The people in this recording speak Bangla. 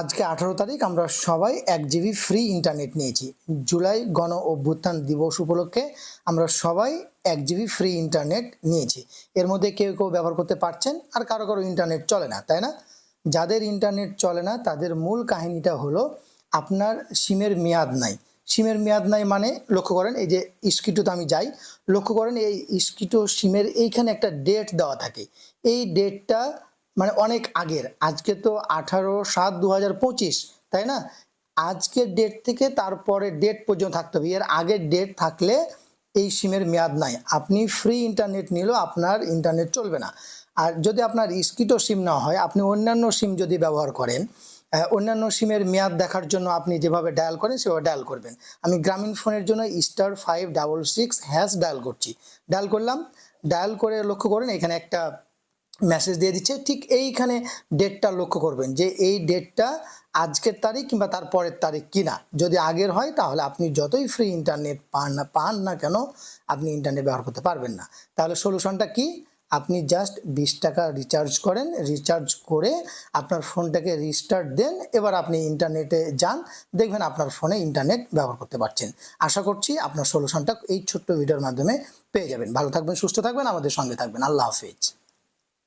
আজকে আঠারো তারিখ, আমরা সবাই এক জিবি ফ্রি ইন্টারনেট নিয়েছি। জুলাই গণ অভ্যুত্থান দিবস উপলক্ষে আমরা সবাই এক জিবি ফ্রি ইন্টারনেট নিয়েছি। এর মধ্যে কেউ কেউ ব্যবহার করতে পারছেন, আর কারও কারও ইন্টারনেট চলে না, তাই না? যাদের ইন্টারনেট চলে না, তাদের মূল কাহিনীটা হলো আপনার সিমের মেয়াদ নাই। সিমের মেয়াদ নাই মানে লক্ষ্য করেন, এই যে ইস্কিটোতে আমি যাই, লক্ষ্য করেন এই ইস্কিটো সিমের এইখানে একটা ডেট দেওয়া থাকে। এই ডেটটা মানে অনেক আগের। আজকে তো আঠারো সাত দু তাই না? আজকের ডেট থেকে তারপরে ডেট পর্যন্ত থাকতে হবে। এর আগের ডেট থাকলে এই সিমের মেয়াদ নাই। আপনি ফ্রি ইন্টারনেট নিলেও আপনার ইন্টারনেট চলবে না। আর যদি আপনার স্কিটো সিম না হয়, আপনি অন্যান্য সিম যদি ব্যবহার করেন অন্যান্য সিমের মেয়াদ দেখার জন্য আপনি যেভাবে ডায়াল করেন, সেভাবে ডায়াল করবেন। আমি গ্রামীণ ফোনের জন্য star five double six hash dial করছি। ডায়াল করলাম। ডায়াল করে লক্ষ্য করেন, এখানে একটা মেসেজ দিয়ে দিচ্ছে, ঠিক এইখানে ডেটটা লক্ষ্য করবেন যে এই ডেটটা আজকের তারিখ কিংবা তার পরের তারিখ কিনা। যদি আগের হয় তাহলে আপনি যতই ফ্রি ইন্টারনেট পান না পান না কেন আপনি ইন্টারনেট ব্যবহার করতে পারবেন না। তাহলে সলিউশনটা কি? আপনি জাস্ট বিশ টাকা রিচার্জ করেন রিচার্জ করে আপনার ফোনটাকে রিস্টার্ট দেন, এবার আপনি ইন্টারনেটে যান, দেখবেন আপনার ফোনে ইন্টারনেট ব্যবহার করতে পারছেন। আশা করছি আপনার সলিউশনটা এই ছোট্ট ভিডিওর মাধ্যমে পেয়ে যাবেন। ভালো থাকবেন, সুস্থ থাকবেন, আমাদের সঙ্গে থাকবেন। আল্লাহ হাফিজ।